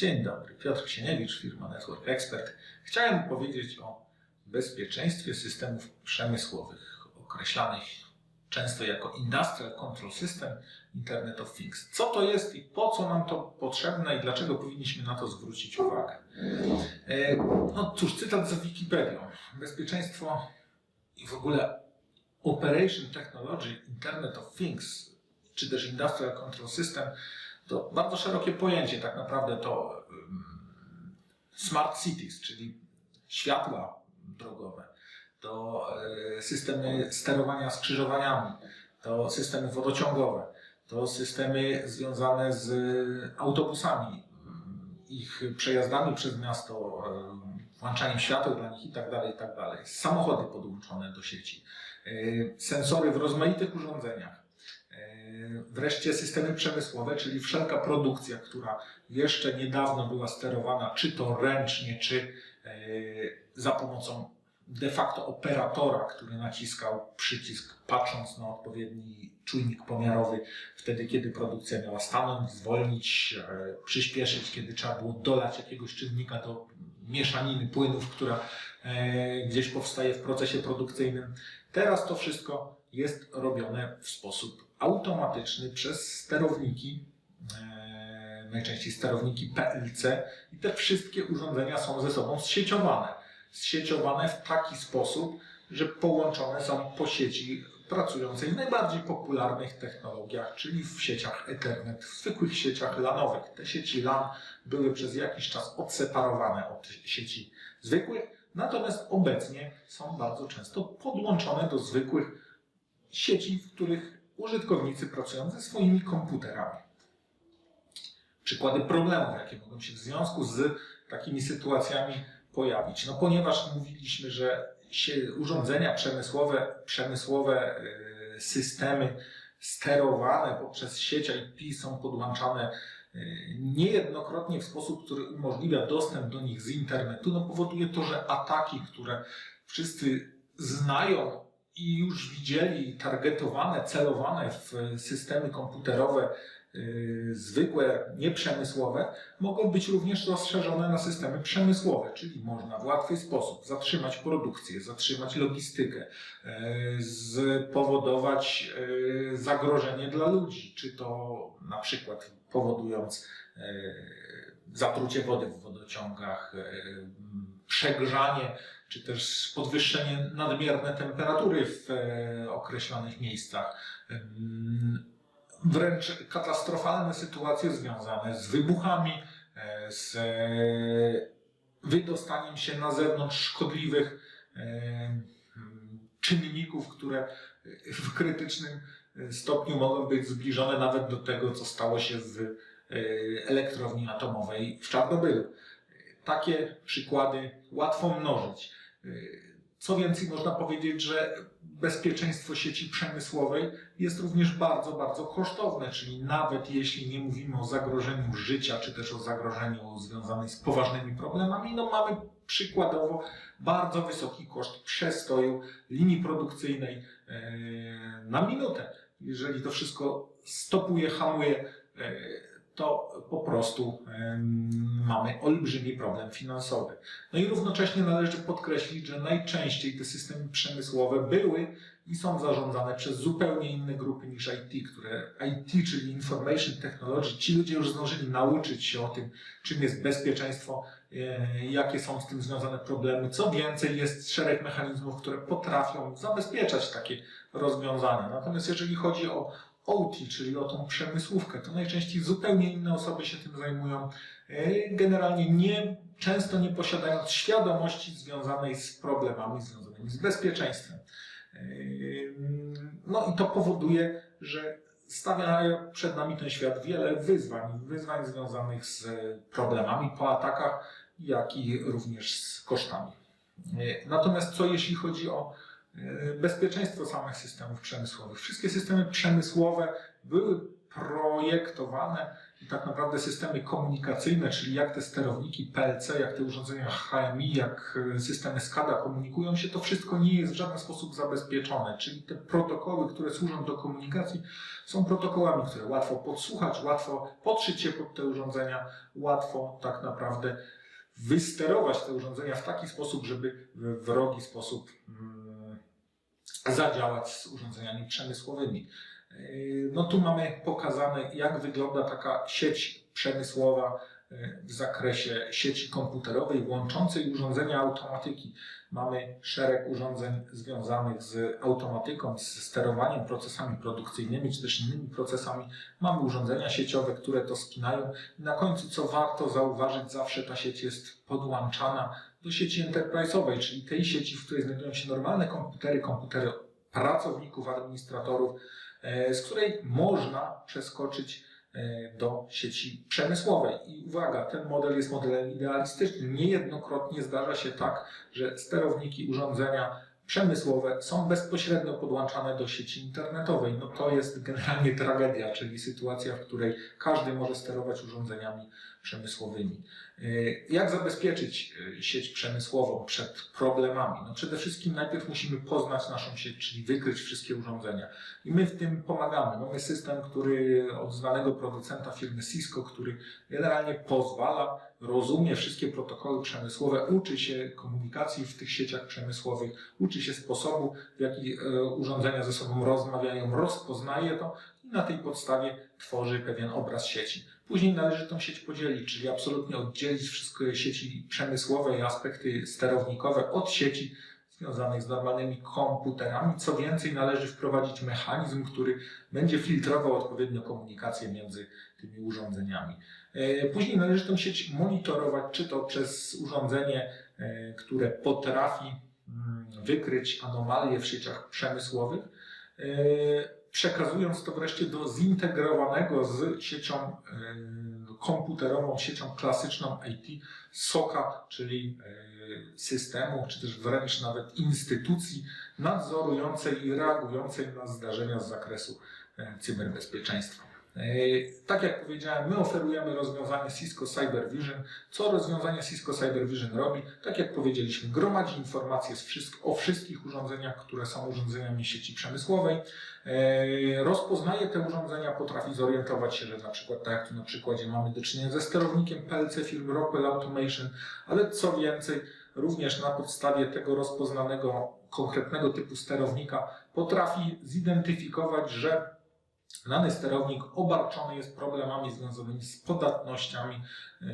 Dzień dobry, Piotr Ksieniewicz, firma Network Expert. Chciałem powiedzieć o bezpieczeństwie systemów przemysłowych, określanych często jako Industrial Control System Internet of Things. Co to jest i po co nam to potrzebne i dlaczego powinniśmy na to zwrócić uwagę? E, No cóż, cytat z Wikipedią. Bezpieczeństwo i w ogóle Operation Technology Internet of Things, czy też Industrial Control System, to bardzo szerokie pojęcie. Tak naprawdę to smart cities, czyli światła drogowe, to e, systemy sterowania skrzyżowaniami, to systemy wodociągowe, to systemy związane z autobusami, ich przejazdami przez miasto, włączaniem świateł dla nich itd., itd. Samochody podłączone do sieci, y, sensory w rozmaitych urządzeniach. Y, Wreszcie systemy przemysłowe, czyli wszelka produkcja, która jeszcze niedawno była sterowana czy to ręcznie, czy y, za pomocą de facto operatora, który naciskał przycisk patrząc na odpowiedni czujnik pomiarowy, wtedy kiedy produkcja miała stanąć, zwolnić, e, przyspieszyć, kiedy trzeba było dolać jakiegoś czynnika do mieszaniny płynów, która e, gdzieś powstaje w procesie produkcyjnym. Teraz to wszystko jest robione w sposób automatyczny przez sterowniki, e, najczęściej sterowniki PLC i te wszystkie urządzenia są ze sobą zsieciowane. Zsieciowane w taki sposób, że połączone są po sieci pracującej w najbardziej popularnych technologiach, czyli w sieciach Ethernet, w zwykłych sieciach LANowych. Te sieci LAN były przez jakiś czas odseparowane od sieci zwykłych, natomiast obecnie są bardzo często podłączone do zwykłych sieci, w których użytkownicy pracują ze swoimi komputerami. Przykłady problemów, jakie mogą się w związku z takimi sytuacjami pojawić. No ponieważ mówiliśmy, że urządzenia przemysłowe, przemysłowe y, systemy sterowane poprzez sieć IP są podłączane y, niejednokrotnie w sposób, który umożliwia dostęp do nich z internetu, no powoduje to, że ataki, które wszyscy znają i już widzieli targetowane, celowane w systemy komputerowe y, zwykłe, nieprzemysłowe, mogą być również rozszerzone na systemy przemysłowe, czyli można w łatwy sposób zatrzymać produkcję, zatrzymać logistykę, y, spowodować y, zagrożenie dla ludzi, czy to na przykład powodując y, zatrucie wody w wodociągach, y, przegrzanie, czy też podwyższenie nadmierne temperatury w e, określonych miejscach. Wręcz katastrofalne sytuacje związane z wybuchami, e, z e, wydostaniem się na zewnątrz szkodliwych czynników, które w krytycznym stopniu mogą być zbliżone nawet do tego, co stało się w elektrowni atomowej w Czarnobylu. Takie przykłady łatwo mnożyć. Co więcej, można powiedzieć, że bezpieczeństwo sieci przemysłowej jest również bardzo, bardzo kosztowne, czyli nawet jeśli nie mówimy o zagrożeniu życia, czy też o zagrożeniu związanym z poważnymi problemami, no mamy przykładowo bardzo wysoki koszt przestoju linii produkcyjnej e, na minutę. Jeżeli to wszystko stopuje, hamuje, e, to po prostu mamy olbrzymi problem finansowy. No i równocześnie należy podkreślić, że najczęściej te systemy przemysłowe były i są zarządzane przez zupełnie inne grupy niż IT, które IT, czyli Information Technology, ci ludzie już zdążyli nauczyć się o tym, czym jest bezpieczeństwo, e, jakie są z tym związane problemy. Co więcej, jest szereg mechanizmów, które potrafią zabezpieczać takie rozwiązania. Natomiast jeżeli chodzi o OT, czyli o tą przemysłówkę, to najczęściej zupełnie inne osoby się tym zajmują. E, Generalnie nie, często nie posiadając świadomości związanej z problemami związanymi z bezpieczeństwem. E, No i to powoduje, że stawia przed nami ten świat wiele wyzwań, wyzwań związanych z problemami po atakach, jak i również z kosztami. E, Natomiast co jeśli chodzi o bezpieczeństwo samych systemów przemysłowych? Wszystkie systemy przemysłowe były projektowane i tak naprawdę systemy komunikacyjne, czyli jak te sterowniki PLC, jak te urządzenia HMI, jak e, systemy SCADA komunikują się, to wszystko nie jest w żaden sposób zabezpieczone. Czyli te protokoły, które służą do komunikacji, są protokołami, które łatwo podsłuchać, łatwo podszyć się pod te urządzenia, łatwo tak naprawdę wysterować te urządzenia w taki sposób, żeby w wrogi sposób mm, zadziałać z urządzeniami przemysłowymi. Yy, No tu mamy pokazane, jak wygląda taka sieć przemysłowa yy, w zakresie sieci komputerowej łączącej urządzenia automatyki. Mamy szereg urządzeń związanych z automatyką, z sterowaniem procesami produkcyjnymi czy też innymi procesami. Mamy urządzenia sieciowe, które to spinają. I na końcu, co warto zauważyć, zawsze ta sieć jest podłączana do sieci enterprise'owej, czyli tej sieci, w której znajdują się normalne komputery, komputery pracowników, administratorów, e, z której można przeskoczyć e, do sieci przemysłowej. I uwaga, ten model jest modelem idealistycznym. Niejednokrotnie zdarza się tak, że sterowniki, urządzenia przemysłowe są bezpośrednio podłączane do sieci internetowej. No to jest generalnie tragedia, czyli sytuacja, w której każdy może sterować urządzeniami przemysłowymi. E, Jak zabezpieczyć e, sieć przemysłową przed problemami? No przede wszystkim najpierw musimy poznać naszą sieć, czyli wykryć wszystkie urządzenia. I my w tym pomagamy. Mamy system, który od znanego producenta firmy Cisco, który generalnie pozwala, rozumie wszystkie protokoły przemysłowe, uczy się komunikacji w tych sieciach przemysłowych, uczy się sposobu, w jaki e, urządzenia ze sobą rozmawiają, rozpoznaje to i na tej podstawie tworzy pewien obraz sieci. Później należy tą sieć podzielić, czyli absolutnie oddzielić wszystkie sieci przemysłowe i aspekty sterownikowe od sieci związanych z normalnymi komputerami. Co więcej, należy wprowadzić mechanizm, który będzie filtrował odpowiednio komunikację między tymi urządzeniami. E, Później należy tę sieć monitorować, czy to przez urządzenie, e, które potrafi wykryć anomalie w sieciach przemysłowych, e, przekazując to wreszcie do zintegrowanego z siecią e, komputerową, siecią klasyczną IT, SOCA, czyli e, systemu, czy też wręcz nawet instytucji nadzorującej i reagującej na zdarzenia z zakresu cyberbezpieczeństwa. E, Tak jak powiedziałem, my oferujemy rozwiązanie Cisco Cyber Vision. Co rozwiązanie Cisco Cyber Vision robi? Tak jak powiedzieliśmy, gromadzi informacje o wszystkich urządzeniach, które są urządzeniami sieci przemysłowej, E, rozpoznaje te urządzenia, potrafi zorientować się, że na przykład, tak jak tu na przykładzie mamy do czynienia ze sterownikiem PLC firmy Rockwell Automation, ale co więcej, również na podstawie tego rozpoznanego konkretnego typu sterownika potrafi zidentyfikować, że dany sterownik obarczony jest problemami związanymi z podatnościami e,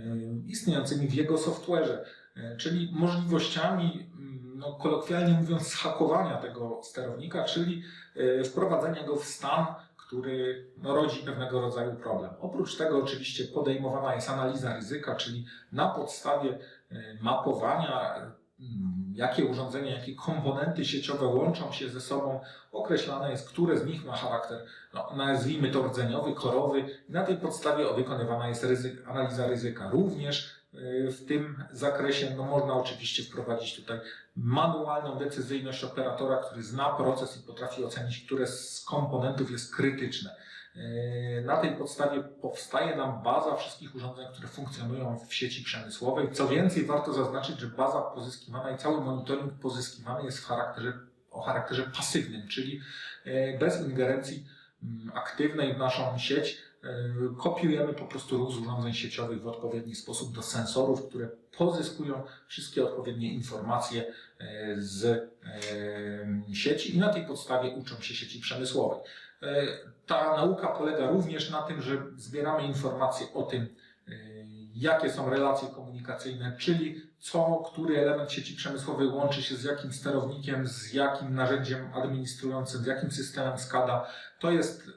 istniejącymi w jego software'ze, e, czyli możliwościami, mm, no, kolokwialnie mówiąc, hakowania tego sterownika, czyli e, wprowadzenia go w stan, który no, rodzi pewnego rodzaju problem. Oprócz tego oczywiście podejmowana jest analiza ryzyka, czyli na podstawie mapowania, jakie urządzenia, jakie komponenty sieciowe łączą się ze sobą, określane jest, które z nich ma charakter, no, nazwijmy to rdzeniowy, korowy. Na tej podstawie wykonywana jest ryzyk, analiza ryzyka. Również w tym zakresie no, można oczywiście wprowadzić tutaj manualną decyzyjność operatora, który zna proces i potrafi ocenić, które z komponentów jest krytyczne. Yy, Na tej podstawie powstaje nam baza wszystkich urządzeń, które funkcjonują w sieci przemysłowej. Co więcej, warto zaznaczyć, że baza pozyskiwana i cały monitoring pozyskiwany jest w charakterze, o charakterze pasywnym, czyli yy, bez ingerencji mm, aktywnej w naszą sieć. Yy, Kopiujemy po prostu ruch z urządzeń sieciowych w odpowiedni sposób do sensorów, które pozyskują wszystkie odpowiednie informacje e, z e, sieci i na tej podstawie uczą się sieci przemysłowej. E, Ta nauka polega również na tym, że zbieramy informacje o tym, e, jakie są relacje komunikacyjne, czyli co, który element sieci przemysłowej łączy się z jakim sterownikiem, z jakim narzędziem administrującym, z jakim systemem SCADA. To jest e,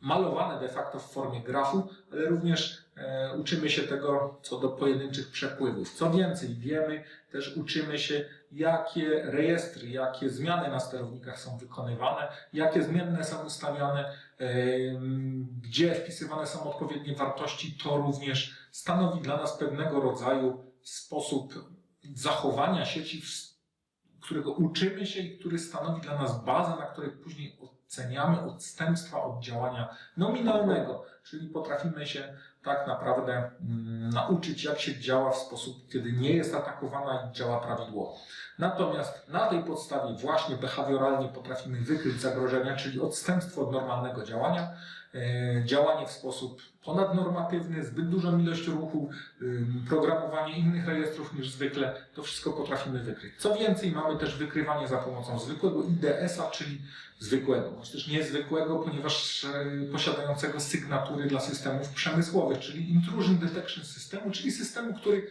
malowane de facto w formie grafu, ale również e, uczymy się tego co do pojedynczych przepływów. Co więcej, wiemy, też uczymy się, jakie rejestry, jakie zmiany na sterownikach są wykonywane, jakie zmienne są ustawiane, em, gdzie wpisywane są odpowiednie wartości. To również stanowi dla nas pewnego rodzaju sposób zachowania sieci, którego uczymy się i który stanowi dla nas bazę, na której później oceniamy odstępstwa od działania nominalnego, czyli potrafimy się tak naprawdę mm, nauczyć, jak się działa w sposób, kiedy nie jest atakowana i działa prawidłowo. Natomiast na tej podstawie właśnie behawioralnie potrafimy wykryć zagrożenia, czyli odstępstwo od normalnego działania, e, działanie w sposób ponadnormatywny, zbyt dużą ilość ruchu, ym, programowanie innych rejestrów niż zwykle, to wszystko potrafimy wykryć. Co więcej, mamy też wykrywanie za pomocą zwykłego IDS-a, czyli zwykłego, bądź też niezwykłego, ponieważ e, posiadającego sygnatury dla systemów przemysłowych, czyli intrusion detection systemu, czyli systemu, który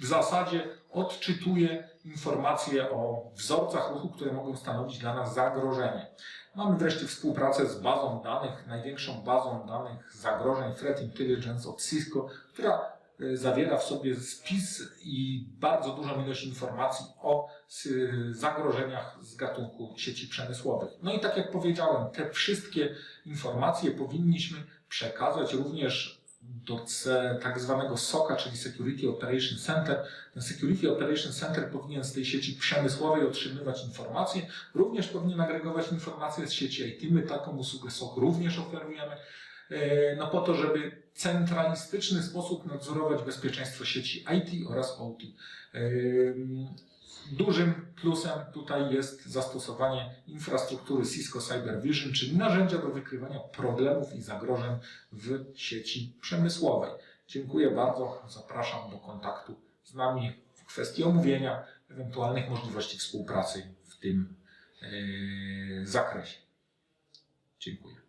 w zasadzie odczytuje informacje o wzorcach ruchu, które mogą stanowić dla nas zagrożenie. Mamy wreszcie współpracę z bazą danych, największą bazą danych zagrożeń Threat Intelligence od Cisco, która y, zawiera w sobie spis i bardzo dużą ilość informacji o y, zagrożeniach z gatunku sieci przemysłowych. No i tak jak powiedziałem, te wszystkie informacje powinniśmy przekazać również do tak zwanego SOCA, czyli Security Operation Center. Ten Security Operation Center powinien z tej sieci przemysłowej otrzymywać informacje, również powinien agregować informacje z sieci IT. My taką usługę SOC również oferujemy, e, no po to, żeby centralistyczny sposób nadzorować bezpieczeństwo sieci IT oraz OT. E, Dużym plusem tutaj jest zastosowanie infrastruktury Cisco Cyber Vision, czyli narzędzia do wykrywania problemów i zagrożeń w sieci przemysłowej. Dziękuję bardzo. Zapraszam do kontaktu z nami w kwestii omówienia ewentualnych możliwości współpracy w tym e, zakresie. Dziękuję.